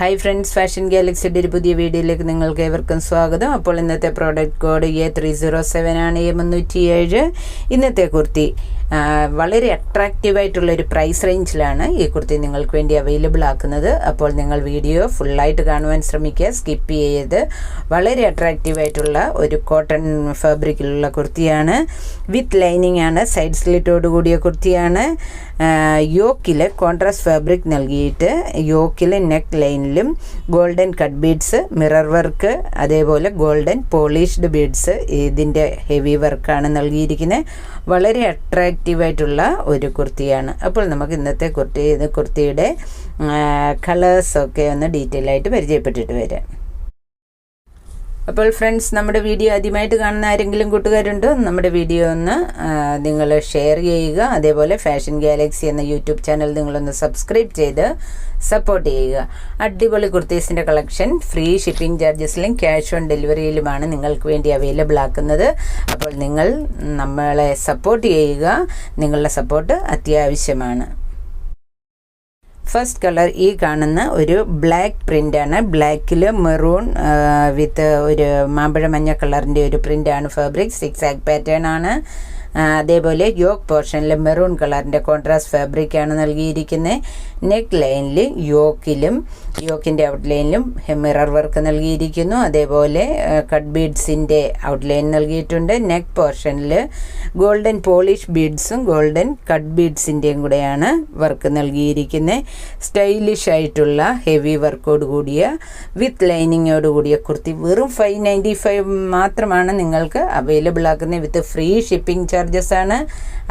Hi friends fashion ഗാലക്സിയുടെ ഒരു പുതിയ വീഡിയോയിലേക്ക് നിങ്ങൾക്ക് ഏവർക്കും സ്വാഗതം. അപ്പോൾ ഇന്നത്തെ product code A three zero seven ആണ് എ മുന്നൂറ്റി ഏഴ് ഇന്നത്തെ കുർത്തി വളരെ അട്രാക്റ്റീവായിട്ടുള്ള ഒരു പ്രൈസ് റേഞ്ചിലാണ് ഈ കുർത്തി നിങ്ങൾക്ക് വേണ്ടി അവൈലബിൾ ആക്കുന്നത്. അപ്പോൾ നിങ്ങൾ വീഡിയോ ഫുള്ളായിട്ട് കാണുവാൻ ശ്രമിക്കുക. സ്കിപ്പ് ചെയ്ത് വളരെ അട്രാക്റ്റീവായിട്ടുള്ള ഒരു കോട്ടൺ ഫാബ്രിക്കിലുള്ള കുർത്തിയാണ്. വിത്ത് ലൈനിങ് ആണ് സൈഡ് സ്ലിറ്റോട് കൂടിയ കുർത്തിയാണ്. യോക്കിൽ കോൺട്രാസ്റ്റ് ഫാബ്രിക് നൽകിയിട്ട് യോക്കിൽ neck ലൈനിലും golden cut beads mirror work അതേപോലെ ഗോൾഡൻ പോളിഷ്ഡ് ബീഡ്സ് ഇതിന്റെ ഹെവി വർക്കാണ് നൽകിയിരിക്കുന്നത് വളരെ അട്രാക്റ്റീവായിട്ടുള്ള ഒരു കുർത്തിയാണ്. അപ്പോൾ നമുക്ക് ഇന്നത്തെ കുർത്തി കുർത്തിയുടെ കളേഴ്സൊക്കെ ഒന്ന് ഡീറ്റെയിൽ ആയിട്ട് പരിചയപ്പെട്ടിട്ട് വരാം. അപ്പോൾ ഫ്രണ്ട്സ് നമ്മുടെ വീഡിയോ ആദ്യമായിട്ട് കാണുന്ന ആരെങ്കിലും കൂട്ടുകാരുണ്ടോ? നമ്മുടെ വീഡിയോ ഒന്ന് നിങ്ങൾ ഷെയർ ചെയ്യുക. അതേപോലെ ഫാഷൻ ഗാലക്സി എന്ന യൂട്യൂബ് ചാനൽ നിങ്ങളൊന്ന് സബ്സ്ക്രൈബ് ചെയ്ത് സപ്പോർട്ട് ചെയ്യുക. അടിപൊളി കുർത്തീസിന്റെ കളക്ഷൻ ഫ്രീ ഷിപ്പിംഗ് ചാർജസിലും ക്യാഷ് ഓൺ ഡെലിവറിയിലുമാണ് നിങ്ങൾക്ക് വേണ്ടി അവൈലബിൾ ആക്കുന്നത്. അപ്പോൾ നിങ്ങൾ നമ്മളെ സപ്പോർട്ട് ചെയ്യുക. നിങ്ങളുടെ സപ്പോർട്ട് അത്യാവശ്യമാണ്. ഫസ്റ്റ് കളർ ഈ കാണുന്ന ഒരു ബ്ലാക്ക് പ്രിന്റാണ് ബ്ലാക്കിൽ മെറൂൺ വിത്ത് ഒരു മാമ്പഴ മഞ്ഞ കളറിന്റെ ഒരു പ്രിന്റാണ് ഫാബ്രിക് സിക്സ് ആക്ക് പാറ്റേൺ ആണ്. അതേപോലെ യോക്ക് പോർഷനിൽ മെറൂൺ കളറിന്റെ കോൺട്രാസ്റ്റ് ഫാബ്രിക്കാണ് നൽകിയിരിക്കുന്നത് നെക്ക് ലൈനിൽ യോക്കിലും യോക്കിന്റെ ഔട്ട്ലൈനിലും മിറർ വർക്ക് നൽകിയിരിക്കുന്നു. അതേപോലെ കട്ട് ബീഡ്സിന്റെ ഔട്ട്ലൈൻ നൽകിയിട്ടുണ്ട്. നെക്ക് പോർഷനിൽ ഗോൾഡൻ പോളിഷ് ബീഡ്സും ഗോൾഡൻ കട്ട് ബീഡ്സിന്റെയും കൂടെയാണ് വർക്ക് നൽകിയിരിക്കുന്നത് സ്റ്റൈലിഷ് ആയിട്ടുള്ള ഹെവി വർക്കോട് കൂടിയ വിത്ത് ലൈനിങ്ങോട് കൂടിയ കുർത്തി വെറും ഫൈവ് നയന്റി ഫൈവ് മാത്രമാണ് നിങ്ങൾക്ക് അവൈലബിൾ ആക്കുന്നത് വിത്ത് ഫ്രീ ഷിപ്പിംഗ് ചാർജസ് ആണ്.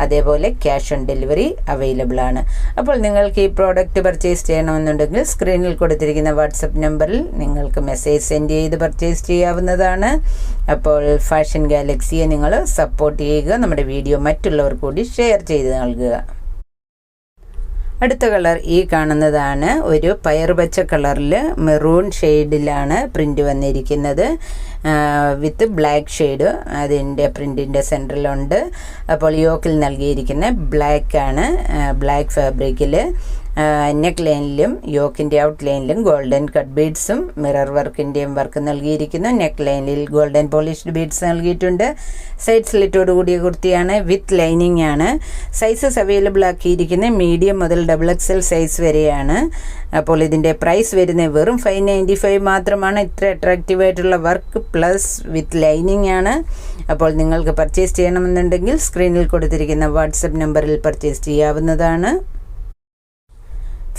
അതേപോലെ ക്യാഷ് ഓൺ ഡെലിവറി അവൈലബിൾ ആണ്. അപ്പോൾ നിങ്ങൾക്ക് ഈ പ്രോഡക്റ്റ് പർച്ചേസ് ചെയ്യണമെന്നുണ്ടെങ്കിൽ സ്ക്രീനിൽ കൊടുത്തിരിക്കുന്ന വാട്സപ്പ് നമ്പറിൽ നിങ്ങൾക്ക് മെസ്സേജ് സെൻഡ് ചെയ്ത് പർച്ചേസ് ചെയ്യാവുന്നതാണ്. അപ്പോൾ ഫാഷൻ ഗാലക്സിയെ നിങ്ങൾ സപ്പോർട്ട് ചെയ്യുക നമ്മുടെ വീഡിയോ മറ്റുള്ളവർ കൂടി ഷെയർ ചെയ്ത് നൽകുക. അടുത്ത കളർ ഈ കാണുന്നതാണ്. ഒരു പയറുപച്ച കളറിൽ മെറൂൺ ഷെയ്ഡിലാണ് പ്രിന്റ് വന്നിരിക്കുന്നത്. വിത്ത് ബ്ലാക്ക് ഷെയ്ഡ് അതിന്റെ പ്രിന്റിന്റെ സെന്ററിലുണ്ട്. അപ്പോൾ യോക്കിൽ നൽകിയിരിക്കുന്ന ബ്ലാക്കാണ് ബ്ലാക്ക് ഫാബ്രിക്കിൽ. നെക്ക് ലൈനിലും യോക്കിന്റെ ഔട്ട് ലൈനിലും ഗോൾഡൻ കട്ട് ബീഡ്സും മിറർ വർക്കിന്റെയും വർക്ക് നൽകിയിരിക്കുന്നു. നെക്ക് ലൈനിൽ ഗോൾഡൻ പോളിഷ്ഡ് ബീഡ്സ് നൽകിയിട്ടുണ്ട്. സൈഡ് സ്ലിറ്റോട് കൂടിയ കുർത്തിയാണ് വിത്ത് ലൈനിങ് ആണ്. സൈസസ് അവൈലബിൾ ആക്കിയിരിക്കുന്നത് മീഡിയം മുതൽ ഡബിൾ എക്സ് എൽ സൈസ് വരെയാണ്. അപ്പോൾ ഇതിന്റെ പ്രൈസ് വരുന്നത് വെറും ഫൈവ് നയന്റി ഫൈവ് മാത്രമാണ്. ഇത്ര അട്രാക്റ്റീവ് ആയിട്ടുള്ള വർക്ക് പ്ലസ് വിത്ത് ലൈനിങ് ആണ്. അപ്പോൾ നിങ്ങൾക്ക് പർച്ചേസ് ചെയ്യണമെന്നുണ്ടെങ്കിൽ സ്ക്രീനിൽ കൊടുത്തിരിക്കുന്ന വാട്സപ്പ് നമ്പറിൽ പർച്ചേസ് ചെയ്യാവുന്നതാണ്.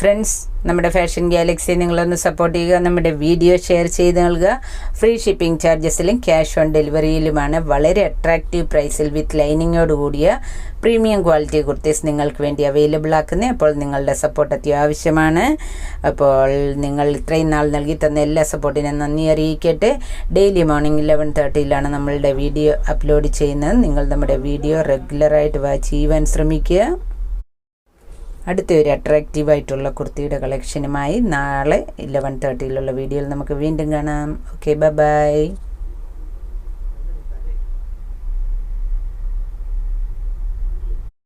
ഫ്രണ്ട്സ് നമ്മുടെ ഫാഷൻ ഗാലക്സി നിങ്ങളൊന്ന് സപ്പോർട്ട് ചെയ്യുക നമ്മുടെ വീഡിയോ ഷെയർ ചെയ്ത് നൽകുക. ഫ്രീ ഷിപ്പിംഗ് ചാർജസിലും ക്യാഷ് ഓൺ ഡെലിവറിയിലുമാണ് വളരെ അട്രാക്റ്റീവ് പ്രൈസിൽ വിത്ത് ലൈനിങ്ങോട് കൂടിയ പ്രീമിയം ക്വാളിറ്റി കുർത്തീസ് നിങ്ങൾക്ക് വേണ്ടി അവൈലബിൾ ആക്കുന്നത് അപ്പോൾ നിങ്ങളുടെ സപ്പോർട്ട് അത്യാവശ്യമാണ്. അപ്പോൾ നിങ്ങൾ ഇത്രയും നാൾ നൽകി തന്ന എല്ലാ സപ്പോർട്ടിനും നന്ദി അറിയിക്കട്ടെ. ഡെയിലി മോർണിംഗ് ഇലവൻ തേർട്ടിയിലാണ് നമ്മളുടെ വീഡിയോ അപ്ലോഡ് ചെയ്യുന്നത്. നിങ്ങൾ നമ്മുടെ വീഡിയോ റെഗുലറായിട്ട് വാച്ച് ചെയ്യുവാൻ ശ്രമിക്കുക. അടുത്ത ഒരു അട്രാക്റ്റീവ് ആയിട്ടുള്ള കുർത്തിയുടെ കളക്ഷനുമായി നാളെ ഇലവൻ തേർട്ടിയിലുള്ള വീഡിയോയിൽ നമുക്ക് വീണ്ടും കാണാം. Okay bye